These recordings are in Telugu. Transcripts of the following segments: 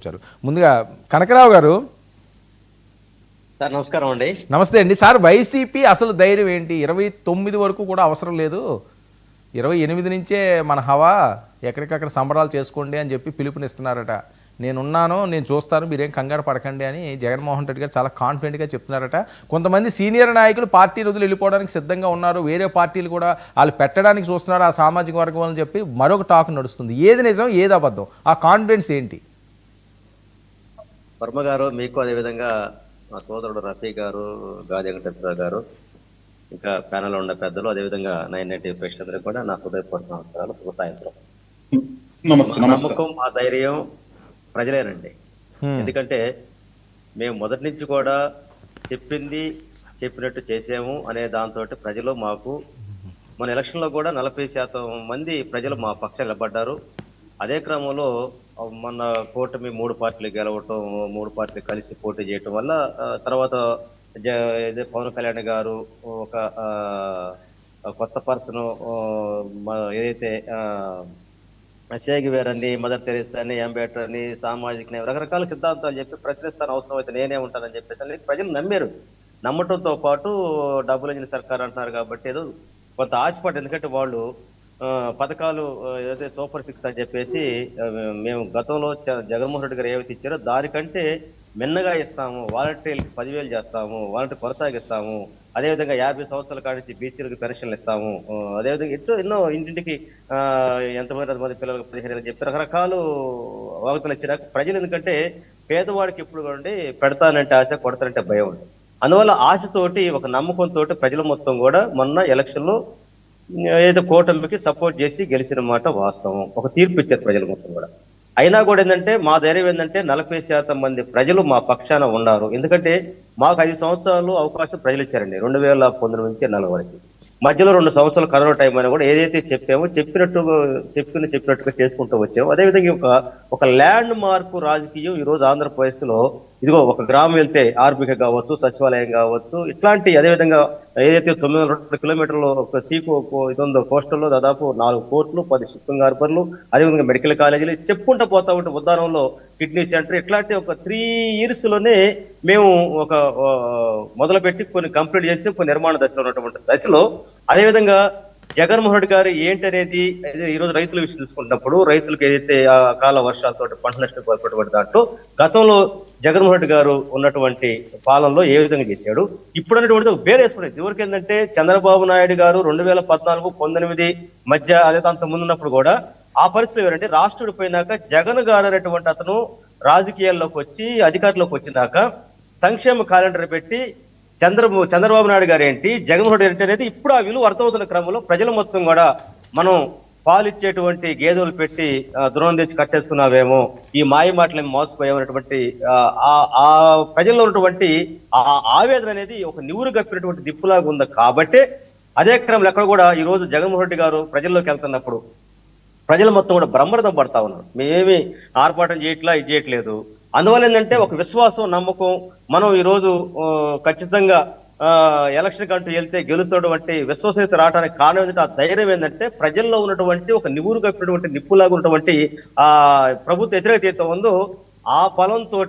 వచ్చారు ముందుగా కనకరావు గారు సార్ నమస్కారం అండి. నమస్తే అండి. సార్ వైసీపీ అసలు ధైర్యం ఏంటి? ఇరవై తొమ్మిది వరకు కూడా అవసరం లేదు. ఇరవై ఎనిమిది నుంచే మన హవా ఎక్కడికక్కడ సంబరాలు చేసుకోండి అని చెప్పి పిలుపునిస్తున్నారట. నేనున్నాను నేను చూస్తాను మీరేం కంగారు పడకండి అని జగన్మోహన్ రెడ్డి గారు చాలా కాన్ఫిడెంట్గా చెప్తున్నారట. కొంతమంది సీనియర్ నాయకులు పార్టీ వదిలి వెళ్ళిపోవడానికి సిద్ధంగా ఉన్నారు. వేరే పార్టీలు కూడా వాళ్ళు పెట్టడానికి చూస్తున్నారు ఆ సామాజిక వర్గం అని చెప్పి మరొక టాక్ నడుస్తుంది. ఏది నిజం ఏది అబద్ధం? ఆ కాన్ఫిడెన్స్ ఏంటి? వర్మ గారు మీకు అదేవిధంగా మా సోదరుడు రఫీ గారు గాది వెంకటేశ్వర గారు ఇంకా ప్యానల్ ఉన్న పెద్దలు అదేవిధంగా నైన్ నైన్టీ ప్రేక్షకులకు కూడా నా హృదయపూర్వక నమస్కారాలు. శుభ సాయంత్రం. నమ్మకం మా ధైర్యం ప్రజలేనండి. ఎందుకంటే మేము మొదటి నుంచి కూడా చెప్పింది చెప్పినట్టు చేసాము అనే దాంతో ప్రజలు మాకు మన ఎలక్షన్లో కూడా నలభై శాతం మంది ప్రజలు మా పక్షాన నిలబడ్డారు. అదే క్రమంలో మన కూటమి మూడు పార్టీలు గెలవటం మూడు పార్టీలు కలిసి పోటీ చేయటం వల్ల తర్వాత జ- పవన్ కళ్యాణ్ గారు ఒక కొత్త పర్సన్ ఏదైతే ఆ, అని మదర్ తెరీసా అని అంబేద్కర్ అని సామాజిక న్యాయం రకరకాల సిద్ధాంతాలు చెప్పి ప్రశ్నిస్తాను అవసరం అయితే నేనే ఉంటానని చెప్పేసి ప్రజలు నమ్మారు. నమ్మటంతో పాటు డబ్బులు ఇచ్చిన సర్కార్ అంటున్నారు కాబట్టి ఏదో కొంత ఆశపడ్డ ఎందుకంటే వాళ్ళు పథకాలు ఏదైతే సూపర్ సిక్స్ అని చెప్పేసి మేము గతంలో జగన్మోహన్ రెడ్డి గారు ఏవైతే ఇచ్చారో దానికంటే మిన్నగా ఇస్తాము వాలంటీర్లకు పదివేలు చేస్తాము వాలంటీర్ కొనసాగిస్తాము అదేవిధంగా యాభై సంవత్సరాల కాడి నుంచి బీసీలకు పెన్షన్లు ఇస్తాము అదేవిధంగా ఎన్నో ఎన్నో ఇంటింటికి ఎంతమంది మంది పిల్లలకు పదిహేను వేలు చెప్పి రకరకాలు వాగ్దాలు ఇచ్చినాక ప్రజలు ఎందుకంటే పేదవాడికి ఎప్పుడు కూడా పెడతానంటే ఆశ కొడతానంటే భయం ఉంది. అందువల్ల ఆశతోటి ఒక నమ్మకంతో ప్రజలు మొత్తం కూడా మొన్న ఎలక్షన్లో ఏదో కూటమికి సపోర్ట్ చేసి గెలిచిన మాట వాస్తవం. ఒక తీర్పు ఇచ్చారు ప్రజలు మొత్తం కూడా. అయినా కూడా ఏంటంటే మా ధైర్యం ఏంటంటే నలభై శాతం మంది ప్రజలు మా పక్షాన ఉన్నారు. ఎందుకంటే మాకు ఐదు సంవత్సరాలు అవకాశం ప్రజలు ఇచ్చారండి. రెండు వేల పంతొమ్మిది నుంచి నలభై వరకు. మధ్యలో రెండు సంవత్సరాలు కరోనా టైం అయినా కూడా ఏదైతే చెప్పామో చెప్పినట్టు చెప్పిన చెప్పినట్టుగా చేసుకుంటూ వచ్చాము. అదేవిధంగా ఒక ఒక ల్యాండ్ మార్క్ రాజకీయం ఈరోజు ఆంధ్రప్రదేశ్లో ఇదిగో ఒక గ్రామం వెళ్తే ఆర్బిక కావచ్చు సచివాలయం కావచ్చు ఇట్లాంటి అదేవిధంగా ఏదైతే తొమ్మిది వందల రెండు కిలోమీటర్లు ఒక సీకు ఇది ఉందో కోస్టల్లో దాదాపు నాలుగు కోట్లు పది షిప్పింగ్ హార్బర్లు అదేవిధంగా మెడికల్ కాలేజీలు చెప్పుకుంటూ పోతా ఉంటే ఉద్దానంలో కిడ్నీ సెంటర్ ఇట్లాంటి ఒక త్రీ ఇయర్స్లోనే మేము ఒక మొదలుపెట్టి కొన్ని కంప్లీట్ చేసి కొన్ని నిర్మాణ దశలో ఉన్నటువంటి దశలో అదేవిధంగా జగన్మోహన్ రెడ్డి గారు ఏంటనేది అదే ఈ రోజు రైతుల విషయం తీసుకుంటున్నప్పుడు రైతులకు ఏదైతే ఆ కాల వర్షాలతో పంట నష్టం కోల్పోయినటువంటి దాంట్లో గతంలో జగన్మోహన్ రెడ్డి గారు ఉన్నటువంటి పాలనలో ఏ విధంగా చేశాడు? ఇప్పుడు అనేటువంటిది ఒక పేరు వేసుకునేది. ఎవరికి ఏంటంటే చంద్రబాబు నాయుడు గారు రెండు వేల పద్నాలుగు పంతొమ్మిది మధ్య అదే అంత ముందు ఉన్నప్పుడు కూడా ఆ పరిస్థితులు ఎవరంటే రాష్ట్రుడు పోయినాక జగన్ గారు అనేటువంటి అతను రాజకీయాల్లోకి వచ్చి అధికారంలోకి వచ్చినాక సంక్షేమ క్యాలెండర్ పెట్టి చంద్ర చంద్రబాబు నాయుడు గారు ఏంటి జగన్మోహన్ రెడ్డి ఏంటి అనేది ఇప్పుడు ఆ విలువ అర్థమవుతున్న క్రమంలో ప్రజల మొత్తం కూడా మనం పాలిచ్చేటువంటి గేదెలు పెట్టి ఆ, తెచ్చి కట్టేసుకున్నావేమో ఈ మాయ మాటలు మోసపోయామనేటువంటి ఆ, ఆ- ప్రజల్లో ఉన్నటువంటి ఆ ఆవేదన అనేది ఒక నివురు గప్పినటువంటి దిప్పులాగా ఉంది. కాబట్టే అదే క్రమంలో ఎక్కడ కూడా ఈ రోజు జగన్మోహన్ రెడ్డి గారు ప్రజల్లోకి వెళ్తున్నప్పుడు ప్రజలు మొత్తం కూడా బ్రహ్మరథం పడతా ఉన్నారు. మేమేమి ఆర్పాటం చేయట్లా ఇది చేయట్లేదు. అందువల్ల ఏంటంటే ఒక విశ్వాసం నమ్మకం మనం ఈరోజు ఖచ్చితంగా ఎలక్షన్ కంటూ వెళ్తే గెలుస్తున్నటువంటి విశ్వసనీయత రావడానికి కారణం ఏంటంటే ఆ ధైర్యం ఏంటంటే ప్రజల్లో ఉన్నటువంటి ఒక నివురు కప్పినటువంటి నిప్పులాగా ఉన్నటువంటి ఆ ప్రభుత్వ వ్యతిరేకత ఉందో ఆ ఫలంతో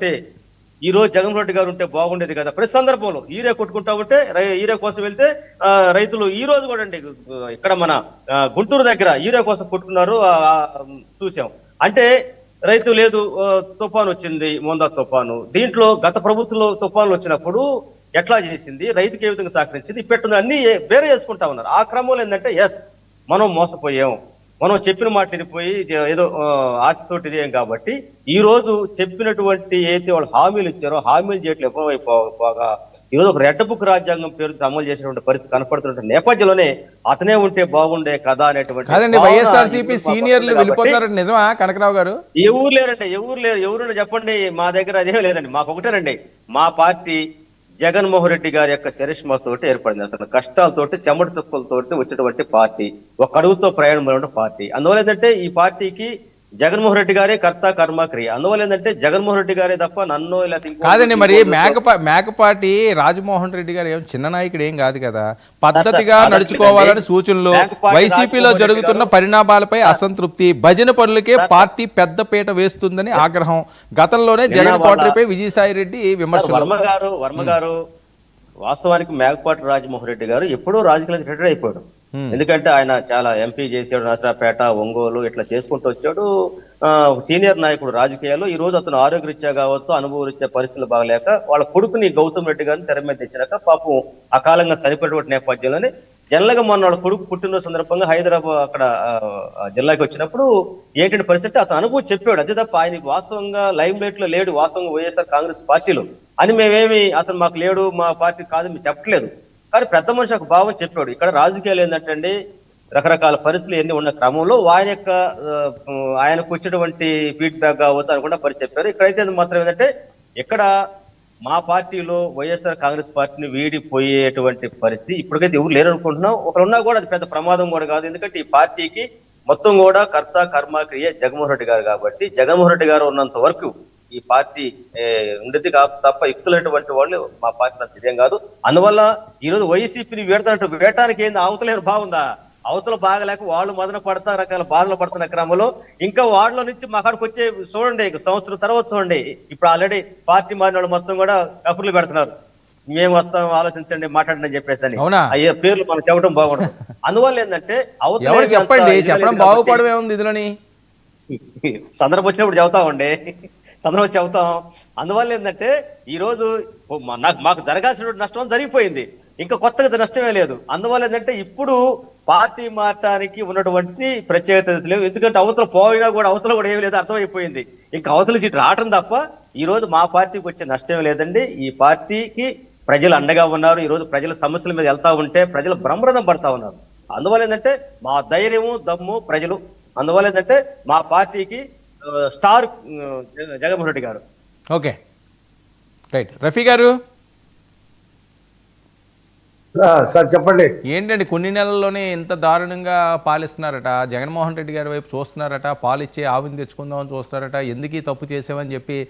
ఈ రోజు జగన్ రెడ్డి గారు ఉంటే బాగుండేది కదా. ప్రతి సందర్భంలో ఈరే కొట్టుకుంటా ఉంటే రై- ఈరే కోసం వెళ్తే రైతులు ఈ రోజు కూడా అండి ఇక్కడ మన గుంటూరు దగ్గర ఈరే కోసం కొట్టుకున్నారు చూసాం. అంటే రైతు లేదు తుఫాను వచ్చింది మోందా తుఫాను. దీంట్లో గత ప్రభుత్వంలో తుఫాన్లు వచ్చినప్పుడు ఎట్లా చేసింది రైతుకి ఏ విధంగా సహకరించింది ఇప్పటి అన్ని వేరే చేసుకుంటా ఉన్నారు. ఆ క్రమంలో ఏంటంటే ఎస్ మనం మోసపోయాం. మనం చెప్పిన మాట జ- ఏదో ఆశతోటి ఇదేం కాబట్టి ఈ రోజు చెప్పినటువంటి ఏదైతే వాళ్ళు హామీలు ఇచ్చారో హామీలు చేయట్లు ఎక్కువైపోగా ఈ రోజు ఒక రెడ్ బుక్ రాజ్యాంగం పేరుతో అమలు చేసినటువంటి పరిస్థితి కనపడుతున్న నేపథ్యంలోనే అతనే ఉంటే బాగుండే కదా అనేటువంటి వైఎస్ఆర్సీపీ సీనియర్లు వెళ్ళిపోతున్నారంటే నిజమా కనకరావు గారు? ఎవరు లేరండి ఎవరు లేరు ఎవరు చెప్పండి మా దగ్గర అదేం లేదండి మాకు ఒకటేనండి మా పార్టీ జగన్మోహన్ రెడ్డి గారి యొక్క తోటి ఏర్పడింది. అతను కష్టాలతోటి చెమట చుక్కలతోటి వచ్చినటువంటి పార్టీ. ఒక అడుగుతో ప్రయాణం పార్టీ. అందువల్ల ఏంటంటే ఈ పార్టీకి జగన్మోహన్ రెడ్డి గారే కర్త కర్మ క్రియ. అందువల్ల ఏంటంటే జగన్మోహన్ రెడ్డి గారే తప్ప నన్ను ఇలా కాదండి మరి మేకపా మేకపాటి రాజమోహన్ రెడ్డి గారు ఏం చిన్న నాయకుడు ఏం కాదు కదా. పద్ధతిగా. నడుచుకోవాలని సూచనలు వైసీపీలో జరుగుతున్న పరిణామాలపై అసంతృప్తి. భజన పనులకే పార్టీ పెద్ద పీట వేస్తుందని ఆగ్రహం. గతంలోనే జగన్ కోటరిపై విజయసాయి రెడ్డి విమర్శలు. వర్మ గారు వర్మ గారు వాస్తవానికి మేకపాటి రాజమోహన్ రెడ్డి గారు ఎప్పుడో రాజకీయాలకు రిటైర్ అయిపోయాడు. Hmm. ఎందుకంటే ఆయన చాలా ఎంపీ చేసాడు నసరాపేట ఒంగోలు ఇట్లా చేసుకుంటూ వచ్చాడు. సీనియర్ నాయకుడు రాజకీయాల్లో ఈ రోజు అతను ఆరోగ్యరీత్యా కావచ్చు అనుభవరీత్యా పరిస్థితులు బాగలేక వాళ్ళ కొడుకుని గౌతమ్ రెడ్డి గారిని తెర మీద తెచ్చినాక పాపం అకాలంగా చనిపోయినటువంటి నేపథ్యంలోనే జనరల్గా మొన్న వాళ్ళ కొడుకు పుట్టినరోజు సందర్భంగా హైదరాబాద్ అక్కడ ఆ, జిల్లాకి వచ్చినప్పుడు ఏంటంటే పరిస్థితి అతను అనుభవం చెప్పాడు. అదే తప్ప ఆయన వాస్తవంగా లైమ్ లైట్లో లేడు వాస్తవంగా వైఎస్ఆర్ కాంగ్రెస్ పార్టీలో. అని మేమేమి అతను మాకు లేడు మా పార్టీ కాదు మేము చెప్పట్లేదు. కానీ పెద్ద మనిషి ఒక భావం చెప్పాడు. ఇక్కడ రాజకీయాలు ఏంటంటే అండి రకరకాల పరిస్థితులు ఎన్ని ఉన్న క్రమంలో ఆయన యొక్క ఆయనకు వచ్చినటువంటి ఫీడ్బ్యాక్ కావచ్చు అనుకుండా పరి చెప్పారు. ఇక్కడైతే మాత్రం ఏంటంటే ఇక్కడ మా పార్టీలో వైఎస్ఆర్ కాంగ్రెస్ పార్టీని వీడిపోయేటువంటి పరిస్థితి ఇప్పటికైతే ఎవరు లేరు అనుకుంటున్నాం. ఒకరు ఉన్నా కూడా అది పెద్ద ప్రమాదం కూడా కాదు. ఎందుకంటే ఈ పార్టీకి మొత్తం కూడా కర్త కర్మ క్రియ జగన్మోహన్ రెడ్డి గారు కాబట్టి జగన్మోహన్ రెడ్డి గారు ఉన్నంత వరకు ఈ పార్టీ ఉండేది కా- తప్ప యుక్తులైనటువంటి వాళ్ళు మా పార్టీ నాకు ఇదేం కాదు. అందువల్ల ఈ రోజు వైసీపీని వేడతానంటూ వేయటానికి ఏంది? అవతలేని బాగుందా? అవతల బాగలేక వాళ్ళు మదన పడతా రకాల బాధలు పడుతున్న క్రమంలో ఇంకా వాళ్ళ నుంచి మా కాడికి వచ్చే చూడండి సంవత్సరం తర్వాత చూడండి. ఇప్పుడు ఆల్రెడీ పార్టీ మారిన వాళ్ళు మొత్తం కూడా కబుర్లు పెడుతున్నారు. మేము వస్తాం ఆలోచించండి మాట్లాడండి అని చెప్పేసి అని? అయ్యే పేర్లు మనం చెప్పడం బాగుండదు. అందువల్ల ఏంటంటే అవతల చెప్పండి చెప్పడం బాగుపడమే ఉంది ఇందులోని. సందర్భం వచ్చినప్పుడు చెబుతామండి సందర్భం వచ్చి చెబుతాం అందువల్ల ఏంటంటే ఈరోజు మా- నాకు మాకు జరగాల్సినటువంటి నష్టం జరిగిపోయింది. ఇంకా కొత్తగా నష్టమే లేదు. అందువల్ల ఏంటంటే ఇప్పుడు పార్టీ మారటానికి ఉన్నటువంటి ప్రత్యేకత లేవు. ఎందుకంటే అవతల పోయినా కూడా అవతల కూడా ఏమీ లేదు అర్థమైపోయింది. ఇంకా అవతల సీట్ రావటం తప్ప ఈ రోజు మా పార్టీకి వచ్చే నష్టం లేదండి. ఈ పార్టీకి ప్రజలు అండగా ఉన్నారు. ఈ రోజు ప్రజల సమస్యల మీద వెళ్తా ఉంటే ప్రజలు బ్రహ్మరథం పడతా ఉన్నారు. అందువల్ల ఏంటంటే మా ధైర్యము దమ్ము ప్రజలు. అందువల్ల ఏంటంటే మా పార్టీకి స్టార్ జగన్మోహన్ రెడ్డి గారు. ఓకే. రైట్. రఫీ గారు? ఆ, సార్ చెప్పండి. ఏంటండి కొన్ని నెలల్లోనే ఇంత దారుణంగా పాలిస్తున్నారట. జగన్మోహన్ రెడ్డి గారి వైపు చూస్తున్నారట. పాలు ఇచ్చే ఆవిని తెచ్చుకుందామని చూస్తున్నారట. ఎందుకు ఈ తప్పు చేసామని చెప్పి